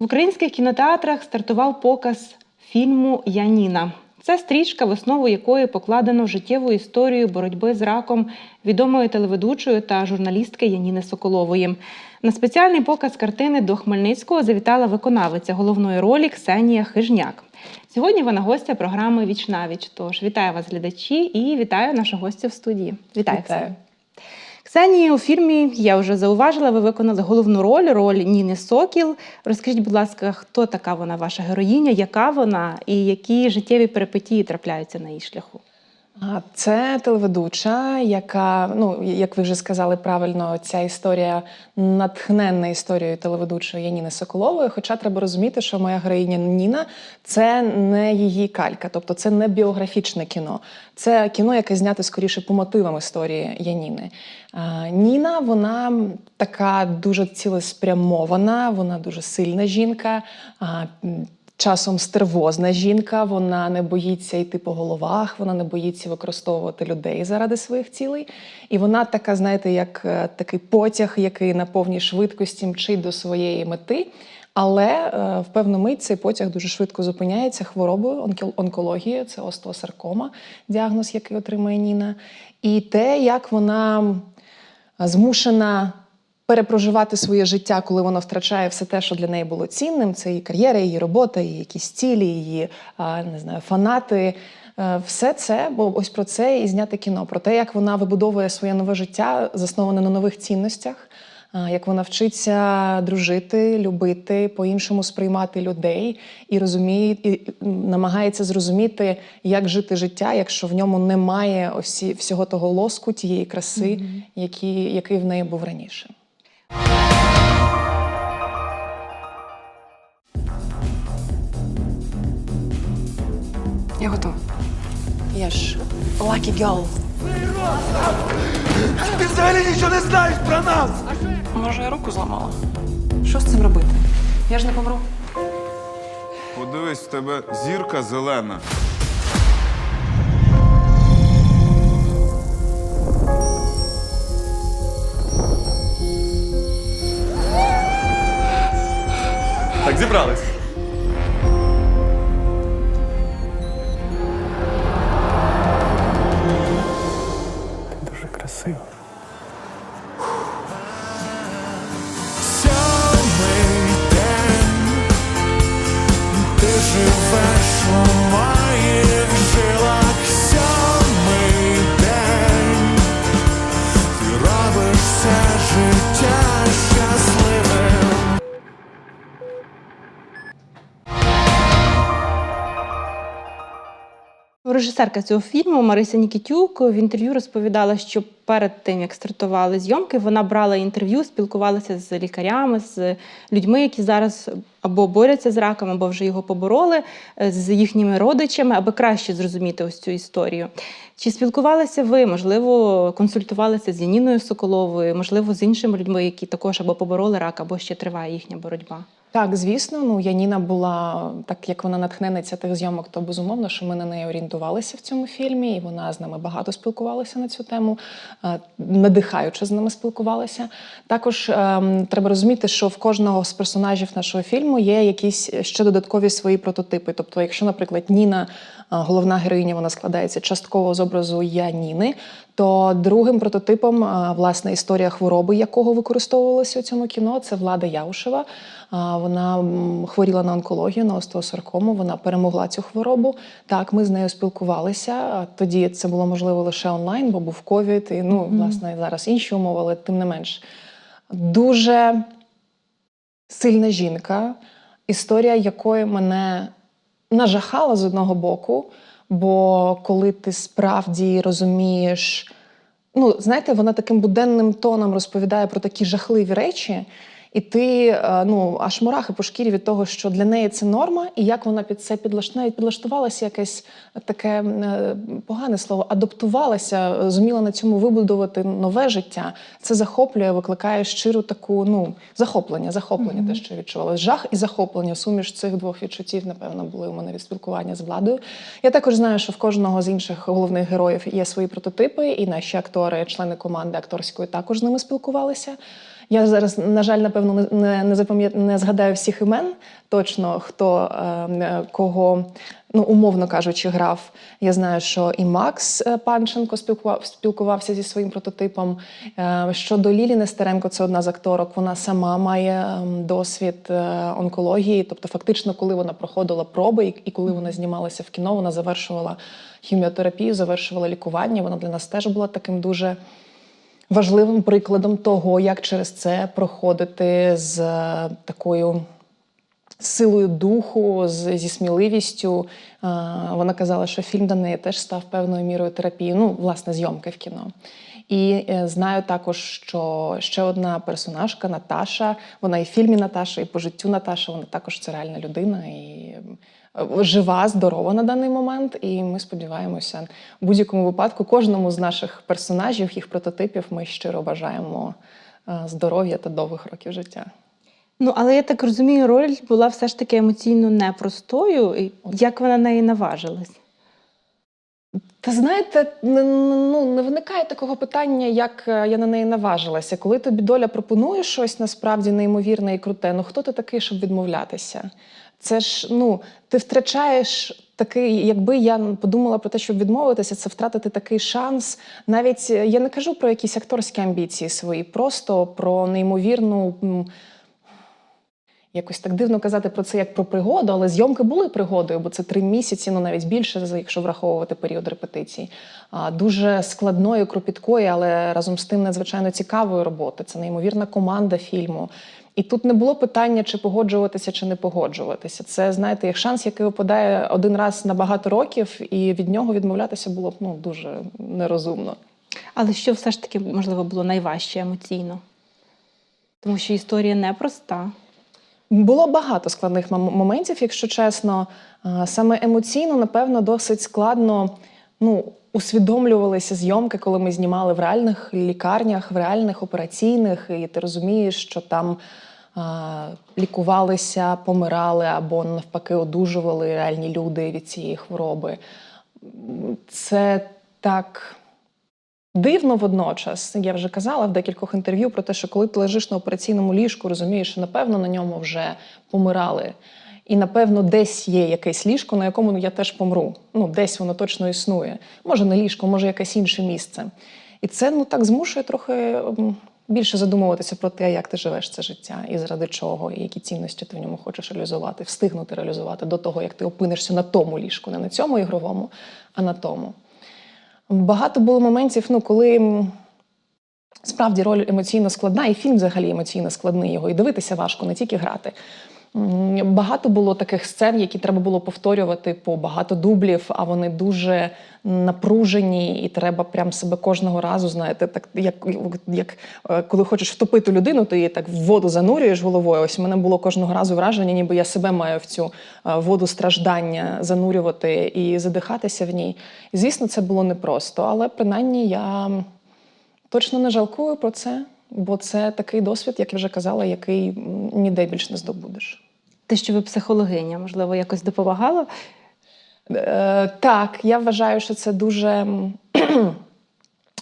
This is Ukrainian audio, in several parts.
В українських кінотеатрах стартував показ фільму Яніна. Це стрічка, в основу якої покладено життєву історію боротьби з раком відомої телеведучої та журналістки Яніни Соколової. На спеціальний показ картини до Хмельницького завітала виконавиця головної ролі Ксенія Хижняк. Сьогодні вона гостя програми Віч навіч. Тож вітаю вас, глядачі, і вітаю нашу гостю в студії. Вітаю, Вітаю. Ксенія. Ксенії у фільмі я вже зауважила, ви виконали головну роль, роль Ніни Сокіл. Розкажіть, будь ласка, хто така вона, ваша героїня, яка вона і які життєві перипетії трапляються на її шляху? Це телеведуча, яка, ну як ви вже сказали правильно, ця історія натхненна історією телеведучої Яніни Соколової. Хоча треба розуміти, що моя героїня Ніна це не її калька, тобто це не біографічне кіно. Це кіно, яке знято скоріше по мотивам історії Яніни. Ніна, вона така дуже цілеспрямована, вона дуже сильна жінка. Часом стервозна жінка, вона не боїться йти по головах, вона не боїться використовувати людей заради своїх цілей. І вона така, знаєте, як е, такий потяг, який на повній швидкості мчить до своєї мети. Але е, в певну мить цей потяг дуже швидко зупиняється хворобою, онкологією, це остеосаркома, діагноз, який отримує Ніна. І те, як вона змушена перепроживати своє життя, коли вона втрачає все те, що для неї було цінним. Це її кар'єра, її робота, її якісь цілі, її не знаю, фанати. Е, Все це, бо ось про це і зняти кіно, про те, як вона вибудовує своє нове життя, засноване на нових цінностях, як вона вчиться дружити, любити, по-іншому сприймати людей і розуміє, і намагається зрозуміти, як жити життя, якщо в ньому немає осі, всього того лоску, тієї краси, які, який в неї був раніше. Я готова. Я ж lucky girl. Ти взагалі нічого не знаєш про нас! Може, я руку зламала? Що з цим робити? Я ж не помру. Подивись, в тебе зірка зелена. Так, зібрались. Режисерка цього фільму Марися Нікітюк в інтерв'ю розповідала, що перед тим як стартували зйомки, вона брала інтерв'ю, спілкувалася з лікарями, з людьми, які зараз або борються з раком, або вже його побороли, е, з їхніми родичами, аби краще зрозуміти ось цю історію. Чи спілкувалися ви? Можливо, консультувалися з Яніною Соколовою, можливо, з іншими людьми, які також або побороли рак, або ще триває їхня боротьба? Так, звісно, ну Яніна була так, як вона натхненниця тих зйомок, то безумовно, що ми на неї орієнтувалися в цьому фільмі, і вона з нами багато спілкувалася на цю тему, е, надихаючи з нами спілкувалася. Також ем, треба розуміти, що в кожного з персонажів нашого фільму є якісь ще додаткові свої прототипи. Тобто, якщо, наприклад, Ніна, головна героїня, вона складається частково з образу я Ніни, то другим прототипом, власне, історія хвороби, якого використовувалося у цьому кіно, це Влада Яушева. Вона хворіла на онкологію, на остеосаркому. Вона перемогла цю хворобу. Так, ми з нею спілкувалися. Тоді це було можливо лише онлайн, бо був ковід, і ну, власне, зараз інші умови, але тим не менш. Дуже сильна жінка, історія якої мене нажахала з одного боку. Бо коли ти справді розумієш, ну знаєте, вона таким буденним тоном розповідає про такі жахливі речі, і ти е, ну аж мурахи по шкірі від того, що для неї це норма, і як вона під це підлаш... підлаштувалася, якесь таке е, погане слово, адаптувалася, зуміла на цьому вибудувати нове життя. Це захоплює, викликає щиру таку ну захоплення, захоплення, те, що відчувала. Жах і захоплення. Суміш цих двох відчуттів, напевно, були у мене від спілкування з владою. Я також знаю, що в кожного з інших головних героїв є свої прототипи, і наші актори, члени команди акторської, також з ними спілкувалися. Я зараз, на жаль, напевно, не, не, запам'ят... не згадаю всіх імен точно, хто е, е, кого, ну, умовно кажучи, грав. Я знаю, що і Макс е, Панченко спілкував, спілкувався зі своїм прототипом. Е, щодо Лілі Нестеренко, це одна з акторок. Вона сама має ем, досвід е, онкології. Тобто, фактично, коли вона проходила проби і коли вона знімалася в кіно, вона завершувала хіміотерапію, завершувала лікування. Вона для нас теж була таким дуже важливим прикладом того, як через це проходити з е, такою силою духу, зі сміливістю. Е, Вона казала, що фільм для неї теж став певною мірою терапії, ну, власне, зйомки в кіно. І е, знаю також, що ще одна персонажка Наташа, вона і в фільмі Наташа, і по життю Наташа, вона також це реальна людина і жива, здорова на даний момент. І ми сподіваємося, в будь-якому випадку кожному з наших персонажів, їх прототипів, ми щиро бажаємо е, здоров'я та довгих років життя. Ну, але я так розумію, роль була все ж таки емоційно непростою. Як вона на неї наважилась? Та знаєте, не, ну, не виникає такого питання, як е, я на неї наважилася. Коли тобі доля пропонує щось насправді неймовірне і круте, ну хто ти такий, щоб відмовлятися? Це ж ну, ти втрачаєш такий, якби я подумала про те, щоб відмовитися, це втратити такий шанс. Навіть е, я не кажу про якісь акторські амбіції свої, просто про неймовірну. Якось так дивно казати про це як про пригоду, але зйомки були пригодою, бо це три місяці, ну навіть більше, якщо враховувати період репетицій. Дуже складної, кропіткої, але разом з тим надзвичайно цікавої роботи. Це неймовірна команда фільму. І тут не було питання, чи погоджуватися, чи не погоджуватися. Це знаєте, як шанс, який випадає один раз на багато років, і від нього відмовлятися було б ну дуже нерозумно. Але що все ж таки, можливо, було найважче емоційно? Тому що історія непроста. Було багато складних моментів, якщо чесно. Саме емоційно, напевно, досить складно ну, усвідомлювалися зйомки, коли ми знімали в реальних лікарнях, в реальних операційних, і ти розумієш, що там а, лікувалися, помирали або навпаки одужували реальні люди від цієї хвороби. Це так. Дивно водночас, я вже казала в декількох інтерв'ю про те, що коли ти лежиш на операційному ліжку, розумієш, що напевно на ньому вже помирали. І напевно десь є якесь ліжко, на якому ну, я теж помру. Ну, десь воно точно існує. Може, не ліжко, може, якесь інше місце. І це ну так змушує трохи більше задумуватися про те, як ти живеш це життя, і заради чого, і які цінності ти в ньому хочеш реалізувати, встигнути реалізувати до того, як ти опинишся на тому ліжку, не на цьому ігровому, а на тому. Багато було моментів, ну, коли справді роль емоційно складна, і фільм взагалі емоційно складний. Його і дивитися важко, не тільки грати. Багато було таких сцен, які треба було повторювати по багато дублів, а вони дуже напружені, і треба прям себе кожного разу, знаєте, так як, як е, коли хочеш втопити людину, то її так в воду занурюєш головою. Ось мене було кожного разу враження, ніби я себе маю в цю е, воду страждання занурювати і задихатися в ній. І звісно, це було непросто, але принаймні я точно не жалкую про це, бо це такий досвід, як я вже казала, який ніде більш не здобудеш. Те, що ви психологиня, можливо, якось допомагало. Е, так, я вважаю, що це дуже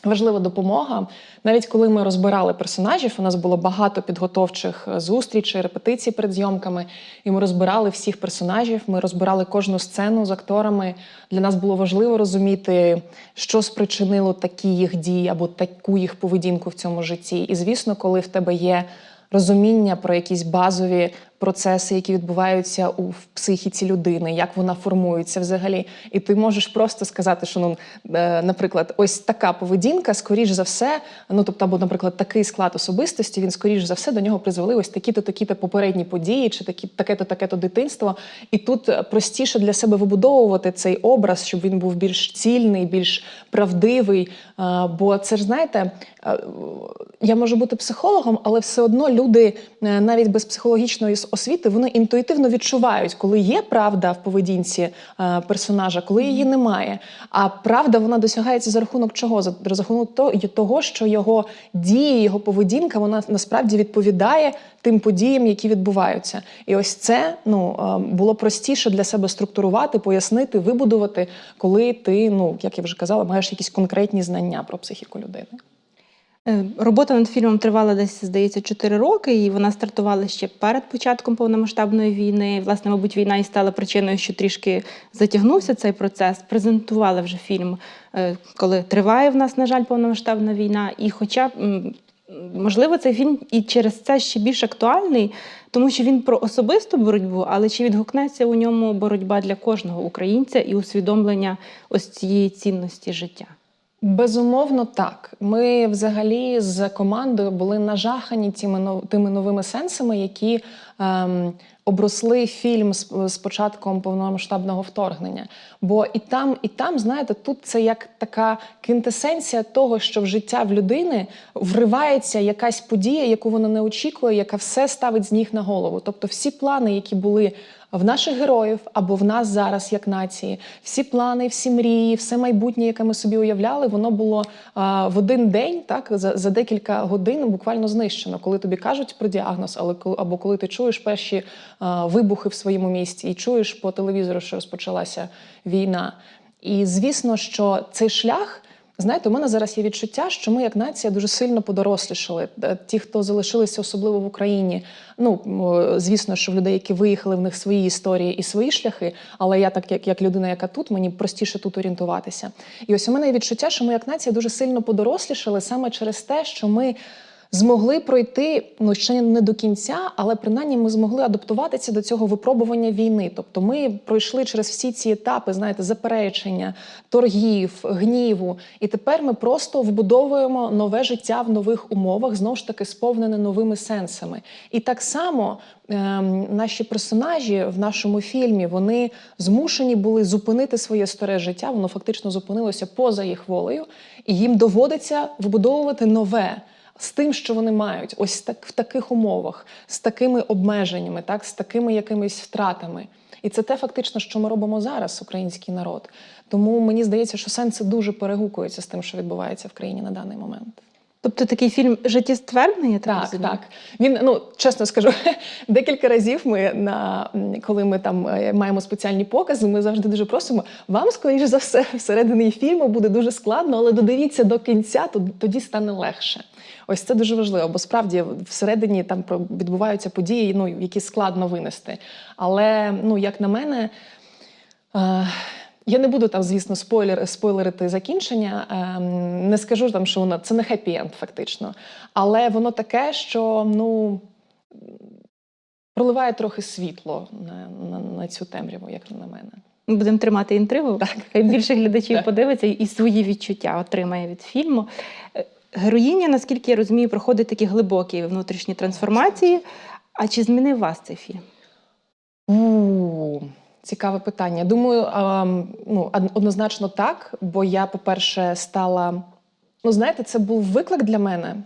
важлива допомога. Навіть коли ми розбирали персонажів, у нас було багато підготовчих е, зустрічей, репетицій перед зйомками, і ми розбирали всіх персонажів, ми розбирали кожну сцену з акторами. Для нас було важливо розуміти, що спричинило такі їх дії або таку їх поведінку в цьому житті. І звісно, коли в тебе є розуміння про якісь базові процеси, які відбуваються у психіці людини, як вона формується взагалі. І ти можеш просто сказати, що ну, е, наприклад, ось така поведінка, скоріш за все, ну тобто, або, наприклад, такий склад особистості, він скоріш за все до нього призвели ось такі-то, такі-то попередні події, чи такі таке-то, таке-то дитинство. І тут е, простіше для себе вибудовувати цей образ, щоб він був більш цільний, більш правдивий. Е, Бо це ж знаєте, я можу бути психологом, але все одно люди навіть без психологічної освіти вони інтуїтивно відчувають, коли є правда в поведінці е, персонажа, коли її немає. А правда вона досягається за рахунок чого? За рахунок того, що його дії, його поведінка вона насправді відповідає тим подіям, які відбуваються. І ось це ну е, було простіше для себе структурувати, пояснити, вибудувати, коли ти, ну як я вже казала, маєш якісь конкретні знання про психіку людини. Е, Робота над фільмом тривала десь, здається, 4 роки, і вона стартувала ще перед початком повномасштабної війни. Власне, мабуть, війна і стала причиною, що трішки затягнувся цей процес. Презентували вже фільм, е, коли триває в нас, на жаль, повномасштабна війна. І хоча, можливо, цей фільм і через це ще більш актуальний, тому що він про особисту боротьбу, але чи відгукнеться у ньому боротьба для кожного українця і усвідомлення ось цієї цінності життя? Безумовно, так. Ми взагалі з командою були нажахані тими, нов- новими сенсами, які ем, обросли фільм з, з початком повномасштабного вторгнення. Бо і там, і там, знаєте, тут це як така квінтесенція того, що в життя в людини вривається якась подія, яку вона не очікує, яка все ставить з ніг на голову. Тобто, всі плани, які були в наших героїв або в нас зараз, як нації, всі плани, всі мрії, все майбутнє, яке ми собі уявляли, воно було а, в один день, так за, за декілька годин буквально знищено. Коли тобі кажуть про діагноз, але або коли ти чуєш перші а, вибухи в своєму місті і чуєш по телевізору, що розпочалася війна. І звісно, що цей шлях. Знаєте, у мене зараз є відчуття, що ми, як нація, дуже сильно подорослішали. Е, Ті, хто залишилися, особливо в Україні. Ну звісно, що в людей, які виїхали, в них свої історії і свої шляхи. Але я, так як, як людина, яка тут, мені простіше тут орієнтуватися. І ось у мене є відчуття, що ми, як нація, дуже сильно подорослішали саме через те, що ми. Змогли пройти ну ще не до кінця, але принаймні ми змогли адаптуватися до цього випробування війни. Тобто, ми пройшли через всі ці етапи, знаєте, заперечення, торгів, гніву, і тепер ми просто вбудовуємо нове життя в нових умовах, знову ж таки сповнене новими сенсами. І так само ем, наші персонажі в нашому фільмі вони змушені були зупинити своє старе життя. Воно фактично зупинилося поза їх волею, і їм доводиться вбудовувати нове з тим, що вони мають, ось так в таких умовах, з такими обмеженнями, так з такими якимись втратами. І це те, фактично, що ми робимо зараз, український народ. Тому мені здається, що сенси дуже перегукуються з тим, що відбувається в країні на даний момент. Тобто такий фільм життєстверний, я так, Так, розумію? так. Він ну чесно скажу, декілька разів ми на коли ми там е, маємо спеціальні покази, ми завжди дуже просимо. Вам, скоріш за все, всередині фільму буде дуже складно, але додивіться до кінця, тоді стане легше. Ось це дуже важливо, бо справді всередині там відбуваються події, ну які складно винести. Але ну як на мене. Е, я не буду там, звісно, спойлер, спойлерити закінчення. Ем, не скажу там, що воно це не хеппі-енд, фактично. Але воно таке, що ну проливає трохи світло на, на, на цю темряву, як на мене. Ми будемо тримати інтригу. Хай більше глядачів Так. подивиться і свої відчуття отримає від фільму. Героїня, наскільки я розумію, проходить такі глибокі внутрішні трансформації. А чи змінив вас цей фільм? У, цікаве питання. Думаю, ем, ну, од- однозначно так, бо я, по-перше, стала. Ну, знаєте, це був виклик для мене.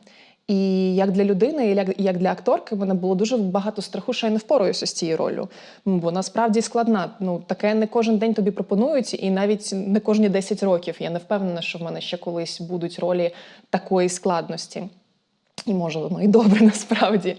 І як для людини, і як, для акторки, в мене було дуже багато страху, що я не впораюся з цією ролью. Бо насправді складна. Ну, таке не кожен день тобі пропонують, і навіть не кожні 10 років. Я не впевнена, що в мене ще колись будуть ролі такої складності. І може воно і добре насправді.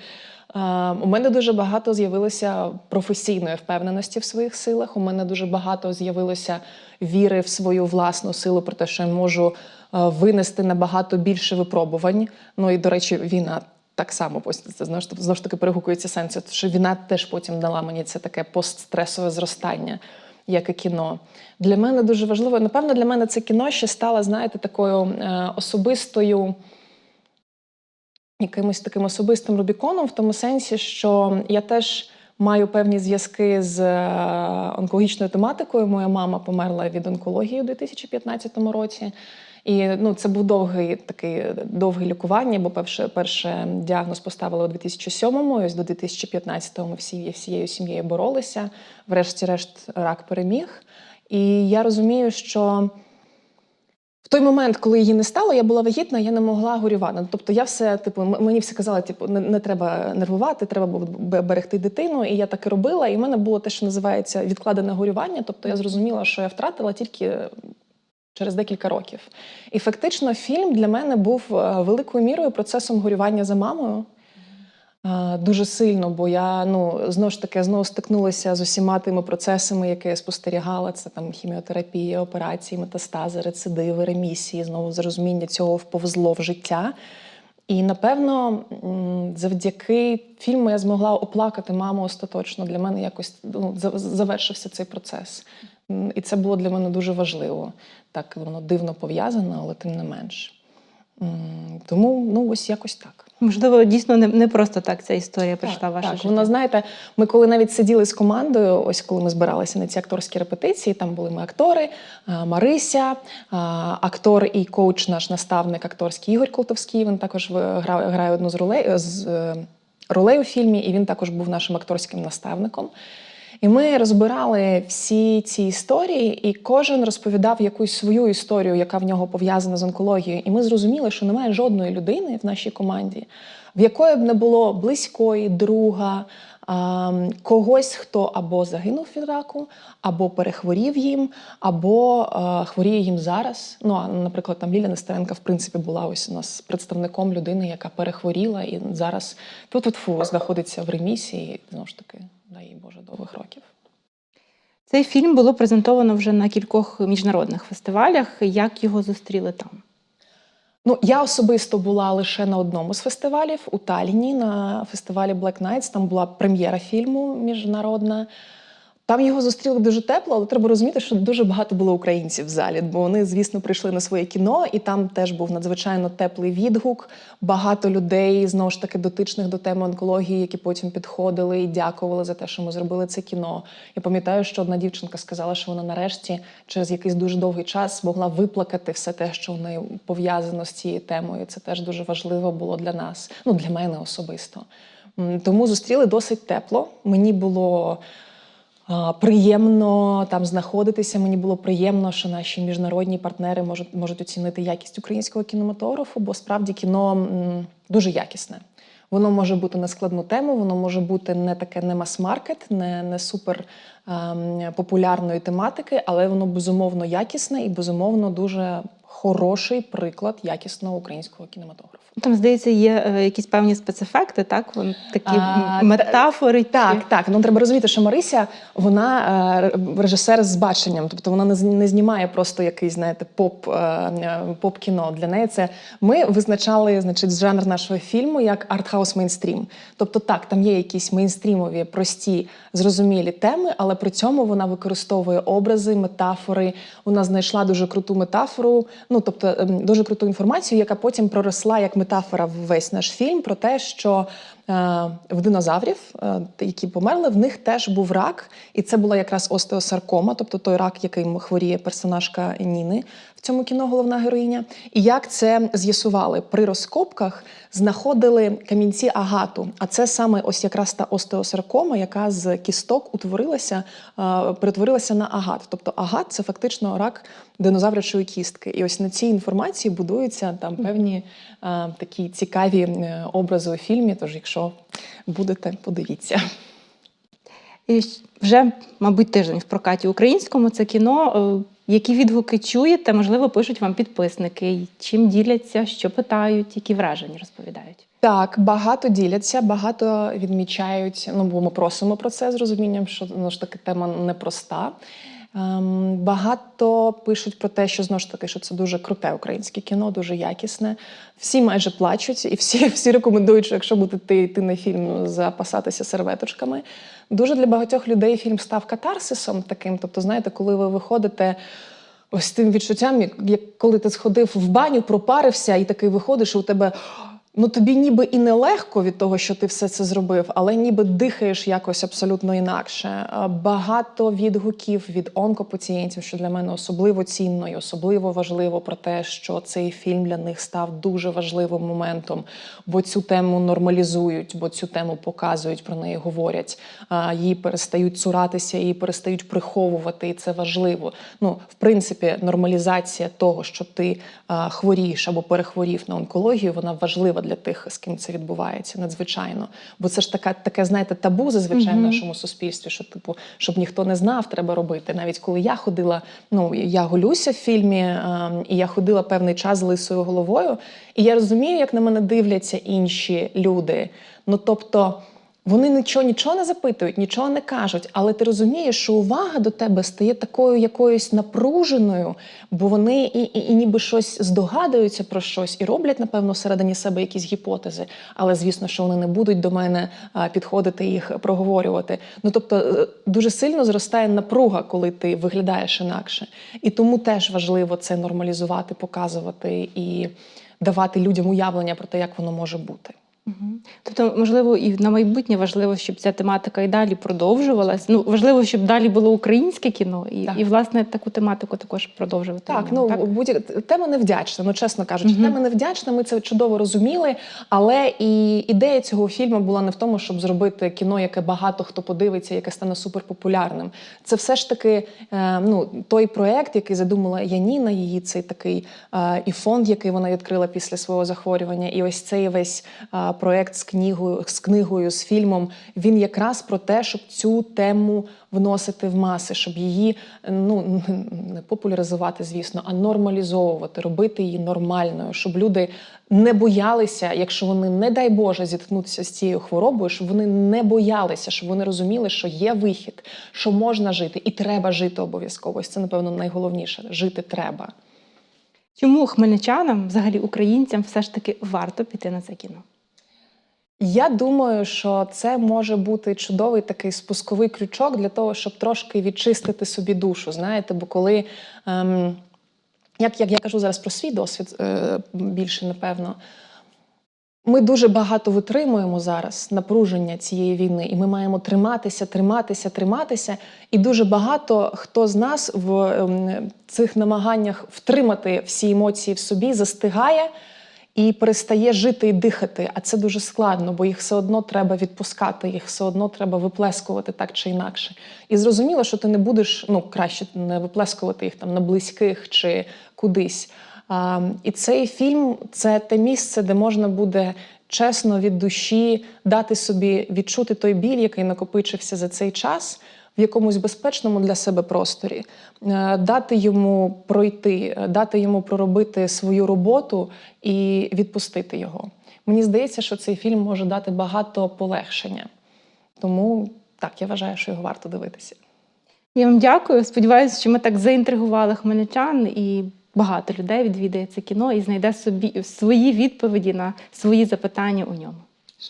Е, У мене дуже багато з'явилося професійної впевненості в своїх силах. У мене дуже багато з'явилося віри в свою власну силу, про те, що я можу е, винести набагато більше випробувань. Ну і до речі, війна. Так само це знову ж таки перегукується сенс, що війна теж потім дала мені це таке постстресове зростання, як і кіно. Для мене дуже важливо. Напевно, для мене це кіно ще стало, знаєте, такою е, особистою якимось таким особистим Рубіконом, в тому сенсі, що я теж маю певні зв'язки з е, онкологічною тематикою. Моя мама померла від онкології у 2015 році. І ну, це був довгий такий довге лікування, бо перше, перше діагноз поставили у 2007-му, і ось до 2015-го ми всі, всією сім'єю боролися. Врешті-решт рак переміг. І я розумію, що в той момент, коли її не стало, я була вагітна, я не могла горювати. Ну, Тобто, я все, типу, мені всі казали, типу, не, не треба нервувати, треба берегти дитину. І я так і робила. І в мене було те, що називається відкладене горювання. Тобто я зрозуміла, що я втратила тільки через декілька років. І фактично фільм для мене був е, великою мірою процесом горювання за мамою. Дуже сильно, бо я ну знову ж таки знову стикнулася з усіма тими процесами, які я спостерігала. Це там хіміотерапія, операції, метастази, рецидиви, ремісії, знову зрозуміння цього вповзло в життя. І напевно, завдяки фільму я змогла оплакати маму остаточно. Для мене якось ну, завершився цей процес. І це було для мене дуже важливо. Так воно дивно пов'язано, але тим не менш. Тому ну ось якось так. Можливо, дійсно не, не просто так ця історія прийшла в ваше так, життя. воно знаєте, ми коли навіть сиділи з командою, ось коли ми збиралися на ці акторські репетиції, там були ми актори, Марися, актор і коуч, наш наставник акторський Ігор Колтовський. Він також грає, грає одну з ролей з е, ролей у фільмі, і він також був нашим акторським наставником. І ми розбирали всі ці історії, і кожен розповідав якусь свою історію, яка в нього пов'язана з онкологією. І ми зрозуміли, що немає жодної людини в нашій команді, в якої б не було близької, друга, когось, хто або загинув від раку, або перехворів їм, або хворіє їм зараз. Ну а наприклад, там Ліля Нестеренка, в принципі, була ось у нас представником людини, яка перехворіла і зараз тут фу знаходиться в ремісії. Знову ж таки, дай їй Боже довгих років. Цей фільм було презентовано вже на кількох міжнародних фестивалях. Як його зустріли там? Ну, я особисто була лише на одному з фестивалів у Талліні, на фестивалі Black Nights. Там була прем'єра фільму міжнародна. Там його зустріли дуже тепло, але треба розуміти, що дуже багато було українців в залі, бо вони, звісно, прийшли на своє кіно, і там теж був надзвичайно теплий відгук. Багато людей знову ж таки дотичних до теми онкології, які потім підходили і дякували за те, що ми зробили це кіно. Я пам'ятаю, що одна дівчинка сказала, що вона нарешті через якийсь дуже довгий час могла виплакати все те, що в неї пов'язано з цією темою. Це теж дуже важливо було для нас, ну для мене особисто. Тому зустріли досить тепло. Мені було. Приємно там знаходитися. Мені було приємно, що наші міжнародні партнери можуть, можуть оцінити якість українського кінематографу, бо справді кіно дуже якісне. Воно може бути на складну тему, воно може бути не таке не мас-маркет, не, не супер ем, популярної тематики, але воно безумовно якісне і безумовно дуже хороший приклад якісного українського кінематографу. Там, здається, є е, якісь певні спецефекти, так? Вон такі А, метафори. Так, чи- так. Ну треба розуміти, що Марися вона е, режисер з баченням, тобто вона не знімає просто якийсь, знаєте, поп, е, е, поп-кіно. Для неї це ми визначали значить, жанр нашого фільму як артхаус мейнстрім. Тобто, так, там є якісь мейнстрімові, прості, зрозумілі теми, але при цьому вона використовує образи, метафори. Вона знайшла дуже круту метафору, ну тобто ем, дуже круту інформацію, яка потім проросла як метафора в весь наш фільм про те, що в динозаврів, е, які померли, в них теж був рак, і це була якраз остеосаркома, тобто той рак, яким хворіє персонажка Ніни в цьому кіно, головна героїня. І як це з'ясували при розкопках, знаходили камінці агату. А це саме ось якраз та остеосаркома, яка з кісток утворилася, е, перетворилася на агат. Тобто агат це фактично рак динозаврячої кістки. І ось на цій інформації будуються там певні е, такі цікаві е, образи у фільмі. Тож, якщо будете, подивіться. І вже, мабуть, тиждень в прокаті українському це кіно. Е, Які відгуки чуєте? Можливо, пишуть вам підписники, чим діляться, що питають, які враження розповідають. Так, багато діляться, багато відмічають. Ну, бо ми просимо про це з розумінням, що ну ж таки тема непроста. Ем, багато пишуть про те, що знову ж таки, що це дуже круте українське кіно, дуже якісне. Всі майже плачуть, і всі, всі рекомендують, що якщо будете йти на фільм, запасатися серветочками. Дуже для багатьох людей фільм став катарсисом таким. Тобто, знаєте, коли ви виходите. Ось тим відчуттям, як, коли ти сходив в баню, пропарився, і такий виходиш, і у тебе ну тобі ніби і нелегко від того, що ти все це зробив, але ніби дихаєш якось абсолютно інакше. Е, Багато відгуків від онкопацієнтів, що для мене особливо цінно і особливо важливо про те, що цей фільм для них став дуже важливим моментом, бо цю тему нормалізують, бо цю тему показують, про неї говорять. Її перестають цуратися, її перестають приховувати, і це важливо. Ну, в принципі, нормалізація того, що ти хворієш або перехворів на онкологію, вона важлива для тих, з ким це відбувається, надзвичайно. Бо це ж така, таке, знаєте, табу зазвичай в нашому суспільстві, що типу, щоб ніхто не знав, треба робити. Навіть коли я ходила, ну я голюся в фільмі, е, і я ходила певний час з лисою головою, і я розумію, як на мене дивляться інші люди. Ну тобто. Вони нічого, нічого не запитують, нічого не кажуть, але ти розумієш, що увага до тебе стає такою якоюсь напруженою, бо вони і, і, і ніби щось здогадуються про щось і роблять, напевно, всередині себе якісь гіпотези. Але звісно, що вони не будуть до мене підходити і їх проговорювати. Ну тобто е, дуже сильно зростає напруга, коли ти виглядаєш інакше. І тому теж важливо це нормалізувати, показувати і давати людям уявлення про те, як воно може бути. Тобто, можливо, і на майбутнє важливо, щоб ця тематика і далі продовжувалась. Ну, важливо, щоб далі було українське кіно, і, Так. і власне таку тематику також продовжувати. Так, ну будь тема невдячна. Ну чесно кажучи, Мгм. тема невдячна. Ми це чудово розуміли. Але і ідея цього фільму була не в тому, щоб зробити кіно, яке багато хто подивиться, яке стане суперпопулярним. Це все ж таки е, ну той проект, який задумала Яніна, її цей такий е, і фонд, який вона відкрила після свого захворювання. І ось цей весь е, проект з книгою, з книгою, з фільмом. Він якраз про те, щоб цю тему вносити в маси, щоб її ну не популяризувати, звісно, а нормалізовувати, робити її нормальною, щоб люди не боялися, якщо вони, не дай Боже, зіткнуться з цією хворобою, щоб вони не боялися, щоб вони розуміли, що є вихід, що можна жити, і треба жити обов'язково. Це, напевно, найголовніше жити треба. Чому хмельничанам, взагалі українцям, все ж таки варто піти на це кіно? Я думаю, що це може бути чудовий такий спусковий крючок для того, щоб трошки відчистити собі душу. Знаєте, бо коли ем, як, як я кажу зараз про свій досвід е, більше, напевно. Ми дуже багато витримуємо зараз напруження цієї війни, і ми маємо триматися, триматися, триматися. І дуже багато хто з нас в ем, цих намаганнях втримати всі емоції в собі застигає і перестає жити і дихати. А це дуже складно, бо їх все одно треба відпускати, їх все одно треба виплескувати так чи інакше. І зрозуміло, що ти не будеш ну краще не виплескувати їх там на близьких чи кудись. А, і цей фільм це те місце, де можна буде чесно від душі дати собі відчути той біль, який накопичився за цей час. В якомусь безпечному для себе просторі, е, дати йому пройти, е, дати йому проробити свою роботу і відпустити його. Мені здається, що цей фільм може дати багато полегшення. Тому так, я вважаю, що його варто дивитися. Я вам дякую. Сподіваюся, що ми так заінтригували хмельничан і багато людей відвідає це кіно і знайде собі свої відповіді на свої запитання у ньому.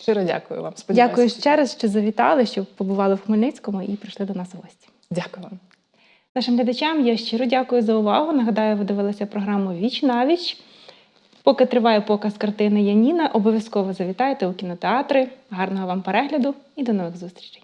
Щиро дякую вам. Сподіваюся, Дякую ще раз, що завітали, що побували в Хмельницькому і прийшли до нас у гості. Дякую вам. Нашим глядачам я щиро дякую за увагу. Нагадаю, ви дивилися програму Віч на віч. Поки триває показ картини Яніна, обов'язково завітайте у кінотеатри. Гарного вам перегляду і до нових зустрічей!